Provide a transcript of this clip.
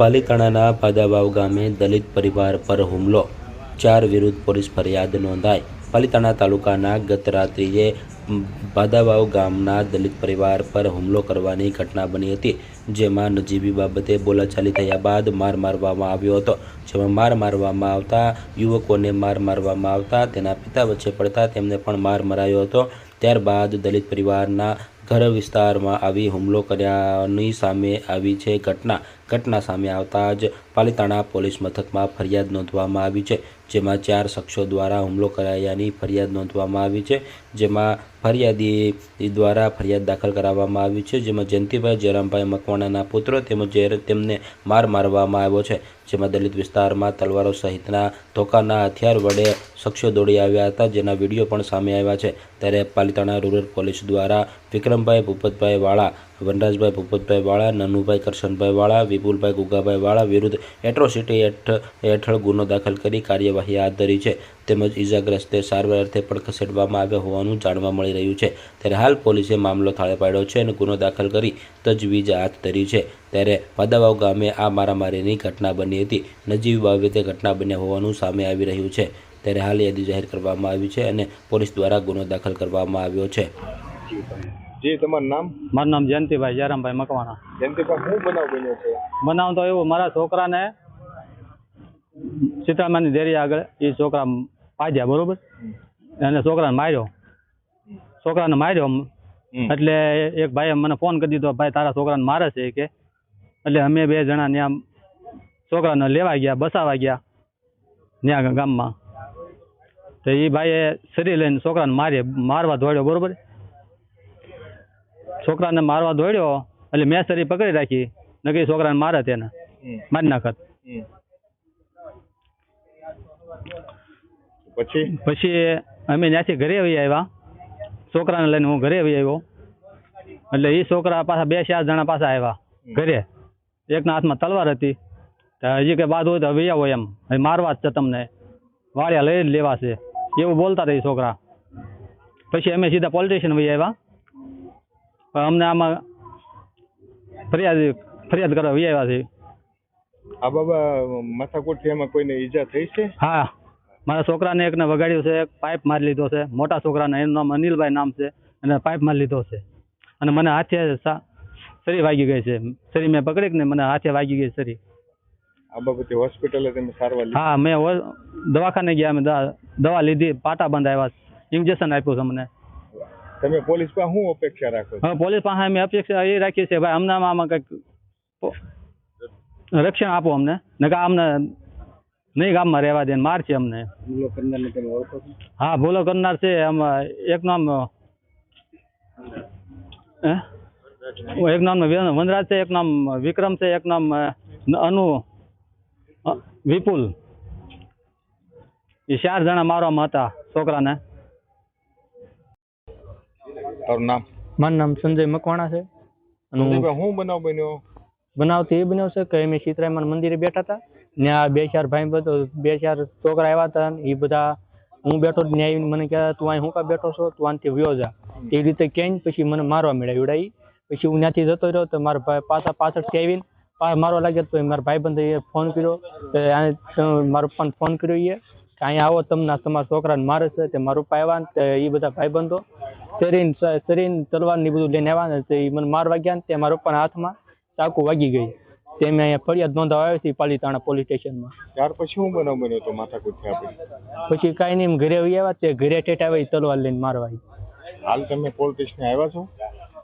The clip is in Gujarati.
પાલીતાણાના ભાદાવાવ ગામે દલિત પરિવાર પર હુમલો. ચાર વિરુદ્ધ પોલીસ ફરિયાદ નોંધાઈ. પાલીતાણા તાલુકાના ગત રાત્રિએ મ, ભાદાવાવ ગામના દલિત પરિવાર પર હુમલો કરવાની ઘટના બની હતી જેમાં નજીવી બાબતે બોલાચાલી થયા બાદ માર મારવામાં આવ્યો હતો. જેમાં માર મારવામાં આવતા યુવકોને માર મારવામાં આવતા તેના પિતા વચ્ચે પડતા તેમને પણ માર મરાયો હતો. ત્યારબાદ દલિત પરિવારના ઘર વિસ્તારમાં આવી હુમલો કર્યાની સામે આવી છે ઘટના. ઘટના સામે આવતા જ પાલીતાણા પોલીસ મથકમાં ફરિયાદ નોંધવામાં આવી છે, જેમાં ચાર શખ્સો દ્વારા હુમલો કરાયાની ફરિયાદ નોંધવામાં આવી છે, જેમાં ફરિયાદી દ્વારા ફરિયાદ દાખલ કરાવવામાં આવી છે, જેમાં જયંતિભાઈ જયરામભાઈ મકવાણાના પુત્ર તેમજ તેમને માર મારવામાં આવ્યો છે, જેમાં દલિત વિસ્તારમાં તલવારો સહિતના ધોકાના હથિયાર વડે શખ્સો દોડી આવ્યા હતા, જેના વીડિયો પણ સામે આવ્યા છે. ત્યારે પાલિતાણા રૂરલ પોલીસ દ્વારા વિક્રમભાઈ ભૂપતભાઈ વાળા વનરાજભાઈ, ભૂપતભાઈ વાળા, નનુભાઈ, કરશનભાઈ વાળા, વિપુલભાઈ, ગુગાભાઈ વાળા વિરુદ્ધ એટ્રોસિટી હેઠ, હેઠળ ગુનો દાખલ કરી કાર્યવાહી હાથ ધરી છે. તેમજ ઇજાગ્રસ્તે સારવાર અર્થે પણ ખસેડવામાં આવ્યા હોવાનું જાણવા મળી રહ્યું છે. ત્યારે હાલ પોલીસે મામલો થાળે પાડ્યો છે અને ગુનો દાખલ કરી તજવીજ હાથ ધરી છે. ત્યારે વાદાવાવ ગામે આ મારામારીની ઘટના બની હતી. નજીવી બાબતે ઘટના બન્યા હોવાનું સામે આવી રહ્યું છે. ત્યારે હાલ યાદી જાહેર કરવામાં આવી છે અને પોલીસ દ્વારા ગુનો દાખલ કરવામાં આવ્યો છે. જી તમારું નામ? મારું નામ જયંતિભાઈ જયરામભાઈ મકવાણા. જયંતિભાઈ શું બનાવ બન્યો છે? બનાવ તો એવું મારા છોકરાને સીતામાની ડેરી આગળ એ છોકરા પાજ્યા બરોબર? અને છોકરાને માર્યો. છોકરાને માર્યો એટલે એક ભાઈએ મને ફોન કરી દીધો ભાઈ તારા છોકરાને મારે છે કે. એટલે અમે બે જણા ત્યાં છોકરાને લેવા ગયા બસાવા ગયા ત્યાં ગામમાં. તો એ ભાઈએ શરીર લઈને છોકરાને મારી મારવા દોડ્યો બરોબર? છોકરાને મારવા દોડ્યો એટલે મેં સરી પકડી રાખી. નકી છોકરાને મારે તેને. મારી નાખત. પછી? પછી અમે ત્યાંથી ઘરે આવી આવ્યા. છોકરાને લઈને હું ઘરે આવી આવ્યો. એટલે એ છોકરા પાછા બે ચાર જણા પાછા આવ્યા ઘરે. એકના હાથમાં તલવાર હતી. હજી કે બાદ હોય તો હવે આવો એમ. મારવા જ છે તમને. વાળિયા લઈ જ લેવા છે. એવું બોલતા હતા એ છોકરા. પછી અમે સીધા પોલિટિશિયન સ્ટેશન વહી આવ્યા. પણ અમને આમાં ફરિયાદ ફરિયાદ કરવા આવ્યા છે. આ બાબા માથાકૂટથી એમાં કોઈને ઈજા થઈ છે? હા. મારા છોકરાને એકને વગાડ્યું છે એક પાઇપ મારી લીધો છે. મોટા છોકરાને એનું નામ અનિલભાઈ નામ છે અને પાઇપ મારી લીધો છે. અને મને હાથે સરી વાગી ગઈ છે. સરી મેં પકડી ને મને હાથે વાગી ગઈ સરી આ બાબતે હોસ્પિટલે તમે સારવાર હા મેં દવાખાને ગયા અમે દવા લીધી પાટા બંધાવ્યા ઇન્જેક્શન આપ્યું છે મને તમે પોલીસ પાસે શું અપેક્ષા રાખો છો? પોલીસ પાસે અમે અપેક્ષા એ રાખીએ છીએ ભાઈ અમને આમાં કંઈક રક્ષણ આપો અમને. નકા અમને નહીં ગામમાં રહેવા દે માર છે અમને. હા ભૂલો કરનાર છે આમાં એક નામ એક નામ વનરાજ છે એક નામ વિક્રમ છે એક નામ અનુ વિપુલ. એ ચાર જણા મારવામાં હતા છોકરાને. તારું નામ? મારું નામ સંજય મકવાણા છે. અને હું સંજયભાઈ બનાવ બન્યો? બનાવ તો એ બન્યો છે કે અમે સીતરાયમાન મંદિરે બેઠા હતા. ત્યાં બે ચાર ભાઈ બધો બે ચાર છોકરા આવ્યા હતા એ બધા હું બેઠો ત્યાં આવીને મને કહેતા તું અહીં હું કા બેઠો છો? તું આનથી વ્યો જા. એ રીતે કહીને પછી મને મારવા મળ્યા ઉડાઈ. પછી હું ત્યાંથી જતો રહ્યો તો મારા ભાઈ પાછા પાછળથી આવીને મારવા લાગ્યા તો મારા ભાઈ બંધ ફોન કર્યો. મારો આને મારા ફોન કર્યો એ કે અહીંયા આવો તમને તમારા છોકરાને મારે છે તે મારું પપ્પા આવ્યા તે એ બધા ભાઈબંધો શરીન શરીન તલવાર ને બધું લઈને આવ્યા તે મને મારવા ગયા ને તે મારા પપ્પાના હાથમાં ચાકુ વાગી ગઈ. તે મેં અહીંયા ફરિયાદ નોંધાવા આવી હતી પાલીતાણા પોલીસ સ્ટેશનમાં. ત્યાર પછી હું બનાવ બન્યો તો માથાકૂટથી આપણે પછી? કાંઈ નહીં એમ ઘરે આવી આવ્યા તે ઘરે ઠેઠ આવી તલવાર લઈને મારવા. હાલ તમે પોલીસ સ્ટેશને આવ્યા છો?